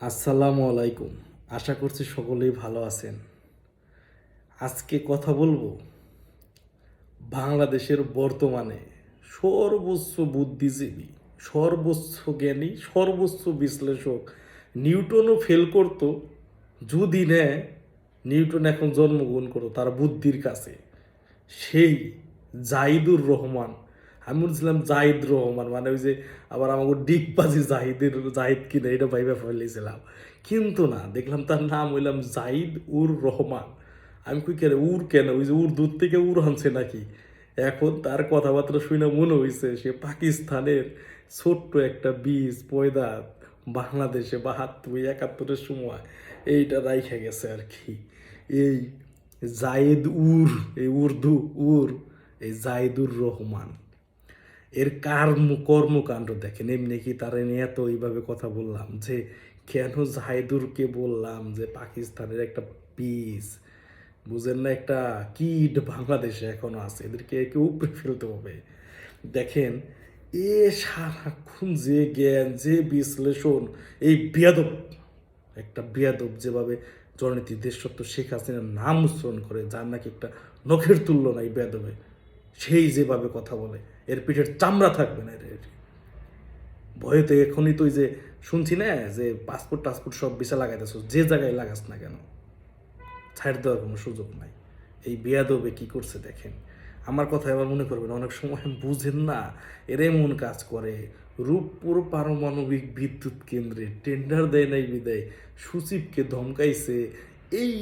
আসসালামু আলাইকুম। আশা করছি সকলেই ভালো আছেন। আজকে কথা বলব বাংলাদেশের বর্তমানে সর্বোচ্চ বুদ্ধিজীবী, সর্বোচ্চ জ্ঞানী, সর্বোচ্চ বিশ্লেষক নিউটনও ফেল করতো, যদি নেয়, নিউটন এখন জন্মগ্রহণ করতো তার বুদ্ধির কাছে। সেই জাইদুর রহমান আমি বলছিলাম জাহিদ রহমান মানে ওই যে আবার আমাকে ডিগবাজি জাহিদের, জাহিদ কিনা এটা ভাইবা ফেলেছিলাম। কিন্তু না, দেখলাম তার নাম হইলাম জাহিদ উর রহমান। আমি কই কেন উর কেন? ওই যে উর দূর থেকে উর আনছে নাকি? এখন তার কথাবার্তা শুনে মনে হয়েছে সে পাকিস্তানের ছোট্ট একটা বীজ, পয়দা, বাংলাদেশে বাহাত্তর, একাত্তরের সময় এইটা রাইখা গেছে আর কি। এই জায়েদ উর, এই উর্দু উর, এই জায়েদুর রহমান। এর কার কর্মকাণ্ড? দেখেন, এমনি কি তারা নিয়ে এত এইভাবে কথা বললাম যে, কেন জাহিদুরকে বললাম যে, পাকিস্তানের একটা পিস? বুঝেন না, একটা কিড বাংলাদেশে এখনও আছে, এদেরকে একে উপরে ফেলতে হবে। দেখেন, এ সারাক্ষণ যে জ্ঞান, যে বিশ্লেষণ, এই বেয়াদব, একটা বেয়াদব যেভাবে জননীতি দেশত্ব শেখ হাসিনার নাম উচ্চারণ করে, যার নাকি একটা নখের তুল্য নাই বেয়াদবে। সেই যেভাবে কথা বলে, এর পিঠের চামড়া থাকবে না এর এর। ভয়েতে এখনই তুই যে শুনছি না, যে পাসপোর্ট টাসপোর্ট সব ভিসা লাগাইতেছ যে জায়গায় লাগাস না কেন? ছাড় দেওয়ার কোনো সুযোগ নাই। এই বেয়াদবে কি করছে দেখেন। আমার কথা এবার মনে করবেন, অনেক সময় বুঝেন না এরাই মন কাজ করে রূপপুর পারমাণবিক বিদ্যুৎ কেন্দ্রে টেন্ডার দেয় নাই বিদায়, সচিবকে ধমকাইছে, এই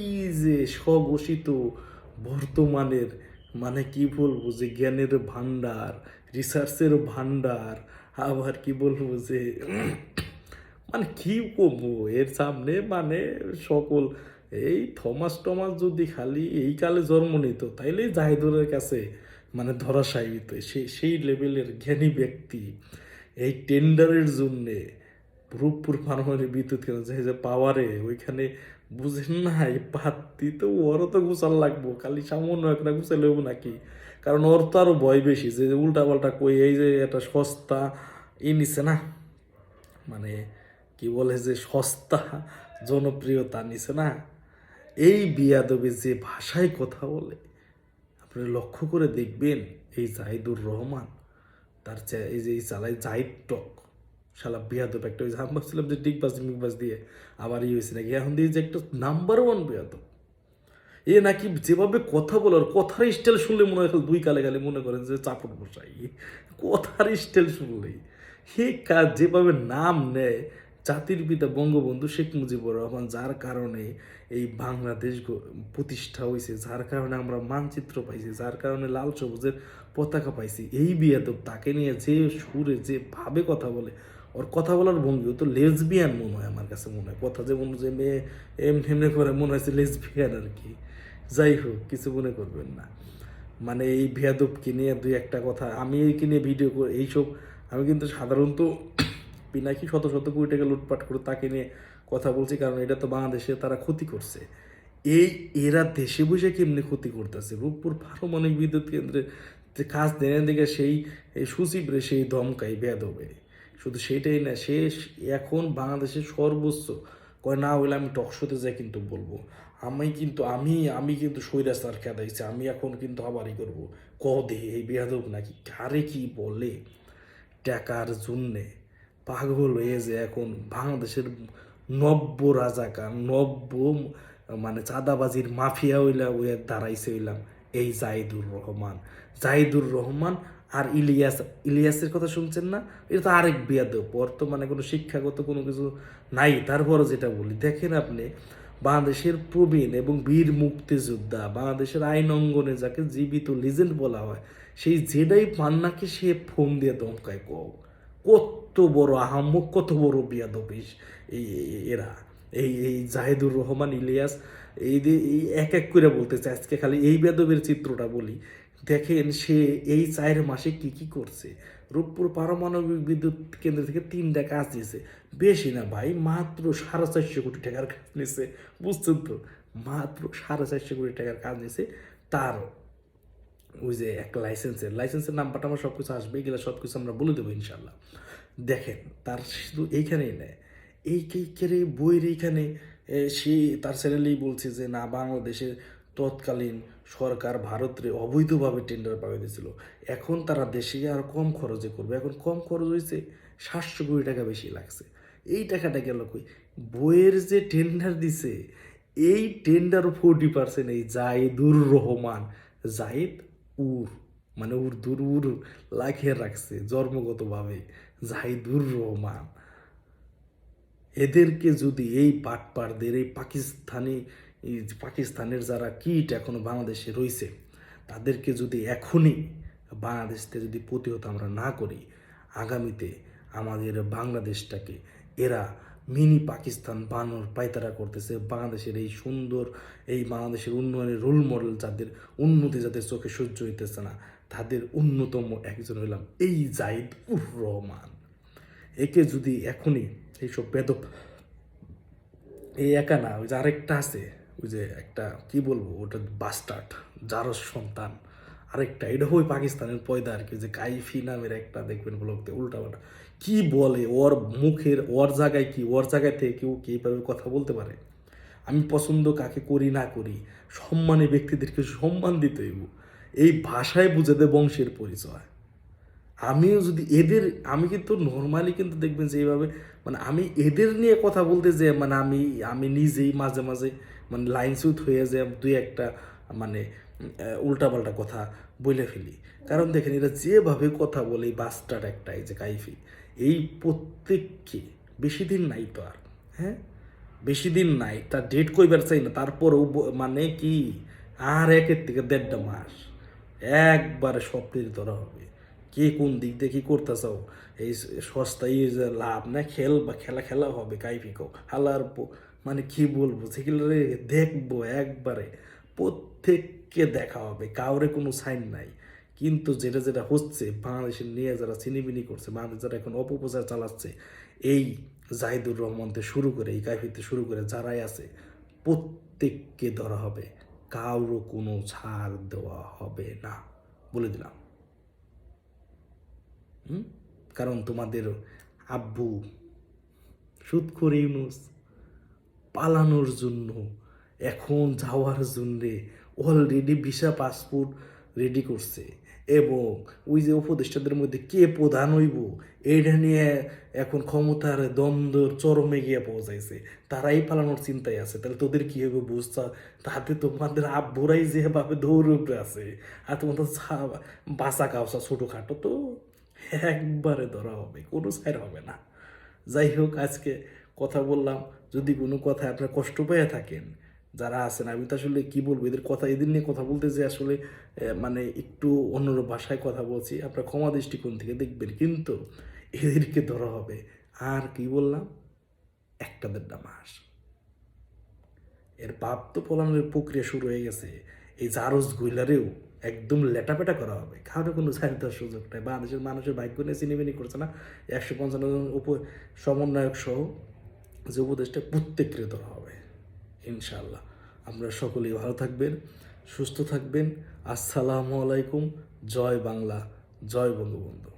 যে স্বঘোষিত বর্তমানের মানে কি বলব যে জ্ঞানের ভান্ডার রিসার্চের ভান্ডার আবার কি বলব যে মানে কি করব এর সামনে মানে সকল এই থমাস টমাস যদি খালি এই কালে জন্ম নিত, তাইলে জাহিদুরের কাছে মানে ধরাশায়ী হইতো সেই সেই লেভেলের জ্ঞানী ব্যক্তি এই টেন্ডারের জন্যে রূপপুর ফার্মারি বিদ্যুৎ কেন্দ্র যে পাওয়ারে ওইখানে বুঝেন না এই পাত্তি তো ওরও তো গুছাল লাগবো, খালি সামান্য একটা গুছালে হব নাকি? কারণ ওর তো আরও ভয় বেশি যে উল্টা পাল্টা কই এই যে একটা সস্তা, ই নিছে না? মানে কি বলে যে সস্তা, জনপ্রিয়তা নিছে না? এই বিয়াদবে যে ভাষায় কথা বলে আপনি লক্ষ্য করে দেখবেন, এই জাহিদুর রহমান, তার এই যে এই চালাই জাহিদ টক। শালা বিয়াদব একটা ওই আমি ভাবছিলাম যে ডিগবাজ মিগবাজ দিয়ে আবার ই হয়েছে নাকি? এখন দিয়ে যে একটা নাম্বার ওয়ান বিয়াদব। এ নাকি যেভাবে কথা বলার কথার স্টাইল শুনলে মনে হয় দুই কালে কালে মনে করেন যে চাপট বসাই কথার স্টাইল শুনলেই। হে কাজ যেভাবে নাম নেয় জাতির পিতা বঙ্গবন্ধু শেখ মুজিবুর রহমান, যার কারণে এই বাংলাদেশ প্রতিষ্ঠা হয়েছে, যার কারণে আমরা মানচিত্র পাইছি, যার কারণে লাল সবুজের পতাকা পাইছি। এই বিয়াদব তাকে নিয়ে যে সুরে যে ভাবে কথা বলে ওর কথা বলার ভঙ্গি তো লেসবিয়ান মনে হয় আমার কাছে মনে হয়। কথা যে মনে যে মেয়ে এম হেমনে করে মনে হয়েছে লেসবিয়ান আর কি। যাই হোক, কিছু মনে করবেন না। মানে এই ভেয়াদবকে নিয়ে দুই একটা কথা, আমি এইকে নিয়ে ভিডিও করে, এইসব আমি কিন্তু সাধারণত পিনাকি শত শত কোটি টাকা লুটপাট করে তাকে নিয়ে কথা বলছি, কারণ এটা তো বাংলাদেশে তারা ক্ষতি করছে। এই এরা দেশে বসে কেমনি ক্ষতি করতেছে? রূপপুর পারমাণবিক বিদ্যুৎ কেন্দ্রে যে কাজ দেনে দিকে সেই সুচিবরে সেই দমকাই বেদবে শুধু সেটাই না, সে এখন বাংলাদেশের সর্বোচ্চ কয়, না হইলে আমি টকশোতে যাই কিন্তু বলব। আমি কিন্তু, আমি আমি কিন্তু সৈরাস্তার খেদাইছি আমি এখন কিন্তু আবারই করব। ক দে, এই বেহাদব নাকি? কারে কি বলে? টাকার জন্যে। পাগল হয়ে যে এখন বাংলাদেশের নব্য রাজাকার, নব্য মানে চাঁদাবাজির মাফিয়া হইলা ওয়ে দাঁড়াইছে হইলাম। এই জাহিদুর রহমান। জাহিদুর রহমান আর ইলিয়াস, ইলিয়াসের কথা শুনছেন না? এটা তো আরেক বিয়াদব, বর্তমানে কোনো শিক্ষাগত কোনো কিছু নাই। তারপরও যেটা বলি, দেখেন আপনি, বাংলাদেশের প্রবীণ এবং বীর মুক্তিযোদ্ধা, বাংলাদেশের আইন অঙ্গনে যাকে জীবিত লিজেন্ড বলা হয়, সেই জেডাই পান্নাকে সে ফোন দিয়ে দমকায় কও কত বড় আহাম্মক, কত বড় বিয়াদবিস এই এরা। এই এই জাহেদুর রহমান, ইলিয়াস, এই এক এক করে বলতেছে, আজকে খালি এই বেদবের চিত্রটা বলি। দেখেন সে এই চার মাসে কি কি করছে। রূপপুর পারমাণবিক বিদ্যুৎ কেন্দ্র থেকে তিনটা কাজ দিয়েছে। বেশি না ভাই, মাত্র সাড়ে চারশো কোটি টাকার কাজ নিয়েছে। বুঝছেন তো? মাত্র সাড়ে চারশো কোটি টাকার কাজ নিয়েছে। তার ওই যে একটা লাইসেন্সের লাইসেন্সের নাম্বারটা আমার সব কিছু আসবে, এগুলো সব কিছু আমরা বলে দেবো ইনশাল্লাহ দেখেন, তার শুধু এইখানেই নেয়। এই কেরে বইয়ের এইখানে সে তার চ্যানেলেই বলছে যে, না, বাংলাদেশের তৎকালীন সরকার ভারতে অবৈধভাবে টেন্ডার পাওয়া দিয়েছিল। এখন তারা দেশে আর কম খরচে করবে। এখন কম খরচ হয়েছে সাতশো কোটি টাকা বেশি লাগছে। এই টাকাটা গেল কই? বইয়ের যে টেন্ডার দিছে, এই টেন্ডার ফোরটি পার্সেন্ট এই জাহিদুর রহমান। জাহিদ উর মানে উর্দুর উর লাখিয়ে রাখছে জন্মগতভাবে। জাহিদুর রহমান। এদেরকে যদি এই পাটপারদের এই পাকিস্তানি এই পাকিস্তানের যারা কিট এখনও বাংলাদেশে রয়েছে, তাদেরকে যদি এখনই বাংলাদেশ থেকে যদি প্রতিহত আমরা না করি, আগামীতে আমাদের বাংলাদেশটাকে এরা মিনি পাকিস্তান বানানোর পায়তারা করতেছে। বাংলাদেশের এই সুন্দর, এই বাংলাদেশের উন্নয়নের রোল মডেল যাদের উন্নতি যাদের চোখে সহ্য হইতেছে না, তাদের অন্যতম একজন হইলাম এই জাহিদ উর রহমান। একে যদি এখনই এইসব বেদব, এই একা না, ওই যে আরেকটা আছে ওই যে একটা, কি বলব, ওটা বাস্টার্ড জারস সন্তান। আরেকটা, এটা ওই পাকিস্তানের পয়দা আর কি, যে কাইফি নামের একটা, দেখবেন ব্লগতে উল্টা পাল্টা কি বলে, ওর মুখের, ওর জায়গায় কি, ওর জায়গায় থেকে কেউ কি এইভাবে কথা বলতে পারে? আমি পছন্দ কাকে করি, না করি, সম্মানী ব্যক্তিদেরকে সম্মান দিতে হইব। এই ভাষায় বুঝাতে বংশের পরিচয়। আমিও যদি এদের, আমি কিন্তু নর্মালি কিন্তু দেখবেন যে এইভাবে মানে আমি এদের নিয়ে কথা বলতে যে মানে আমি আমি নিজেই মাঝে মাঝে মানে লাইন সুত হয়ে যে দুই একটা মানে উল্টাপাল্টা কথা বলে ফেলি। কারণ দেখেন এরা যেভাবে কথা বলে এই বাসটার একটা, এই যে কাইফি, এই প্রত্যেককে বেশি দিন নাই তো আর হ্যাঁ? বেশি দিন নাই, তার ডেট কইবার চাই না, তারপরেও মানে কি? আর একের থেকে দেড়টা মাস, একবারে স্বপ্নের ধরা হবে। কে কোন দিক দিয়ে কি করতেছাও এই সস্তায় যে লাভ না, খেল বা খেলা খেলা হবে কাইফিকো হালার মানে কি বলব সেগুলো দেখব একবারে। প্রত্যেককে দেখা হবে, কাউরে কোনো সাইন নাই। কিন্তু যেটা যেটা হচ্ছে, বাংলাদেশের নিয়ে যারা চিনিমিনি করছে, বাংলাদেশ যারা এখন অপপ্রচার চালাচ্ছে, এই জাহিদুর রহমান থেকে শুরু করে, এই কাইফিতে শুরু করে যারাই আছে, প্রত্যেককে ধরা হবে। কারও কোনো ছাড় দেওয়া হবে না। বলে দিলাম? কারণ তোমাদের আব্বু সুৎখর ইউনুস পালানোর জন্য এখন যাওয়ার জন্যে অলরেডি ভিসা পাসপোর্ট রেডি করছে এবং ওই যে উপদেষ্টাদের মধ্যে কে প্রধান হইব, এটা নিয়ে এখন ক্ষমতার দ্বন্দ্বর চরমে গিয়ে পৌঁছাইছে তারাই পালানোর চিন্তায় আছে। তাহলে তোদের কি হবে বুঝতা তাতে তোমাদের আব্বুরাই যেভাবে দৌড় আছে, আর তোমাদের বাসা কাউসা ছোটোখাটো তো একবারে ধরা হবে, কোনো সাইড হবে না। যাই হোক, আজকে কথা বললাম, যদি কোনো কথা আপনার কষ্ট পেয়ে থাকেন, যারা আছেন, আমি তো আসলে কি বলব, এদের কথা, এদের নিয়ে কথা বলতে যে আসলে মানে একটু অন্যরূপ ভাষায় কথা বলছি, আপনার ক্ষমা দৃষ্টিকোণ থেকে দেখবেন, কিন্তু এদেরকে ধরা হবে। আর কি বললাম? একটা দেড়টা মাস এর পাপ তো পলানোর প্রক্রিয়া শুরু হয়ে গেছে। এই জারজ গুইলারেও একদম লেটাপেটা করা হবে। কারও কোনো দেওয়ার সুযোগ নেই। বাংলাদেশের মানুষের ভাগ্য নিয়ে চিনিমিনি করছে না। একশো পঞ্চান্ন জন উপ সমন্বয়ক সহ যে উপদেশটা প্রত্যেকের ধরা হবে। ইনশাল্লাহ আমরা সকলেই ভালো থাকবেন, সুস্থ থাকবেন। আসসালামু আলাইকুম। জয় বাংলা। জয় বঙ্গবন্ধু।